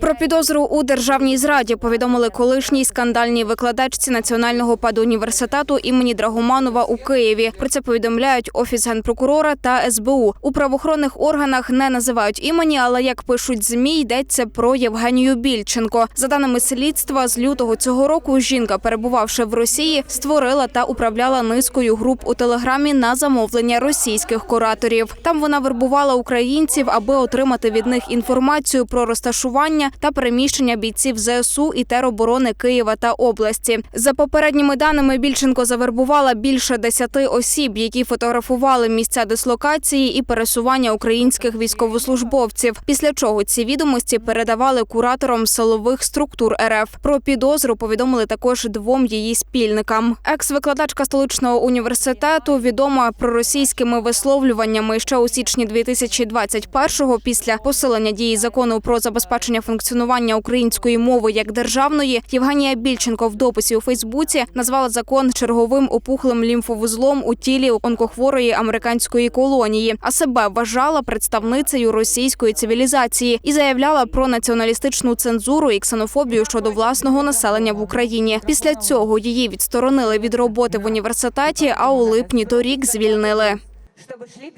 Про підозру у державній зраді повідомили колишній скандальній викладачці Національного педуніверситету імені Драгоманова у Києві. Про це повідомляють офіс генпрокурора та СБУ. У правоохоронних органах не називають імені, але як пишуть змі, йдеться про Євгенію Більченко. За даними слідства, з лютого цього року жінка, перебувавши в Росії, створила та управляла низкою груп у телеграмі на замовлення російських кураторів. Там вона вербувала українців, аби отримати від них інформацію про розташування та переміщення бійців ЗСУ і тероборони Києва та області. За попередніми даними, Більченко завербувала більше десяти осіб, які фотографували місця дислокації і пересування українських військовослужбовців. Після чого ці відомості передавали кураторам силових структур РФ. Про підозру повідомили також двом її спільникам. Екс-викладачка столичного університету відома проросійськими висловлюваннями ще у січні 2021-го після посилення дії закону про забезпечення функціонування української мови як державної. Євгенія Більченко в дописі у Фейсбуці назвала закон черговим опухлим лімфовузлом у тілі онкохворої американської колонії, а себе вважала представницею російської цивілізації і заявляла про націоналістичну цензуру і ксенофобію щодо власного населення в Україні. Після цього її відсторонили від роботи в університеті, а у липні торік звільнили.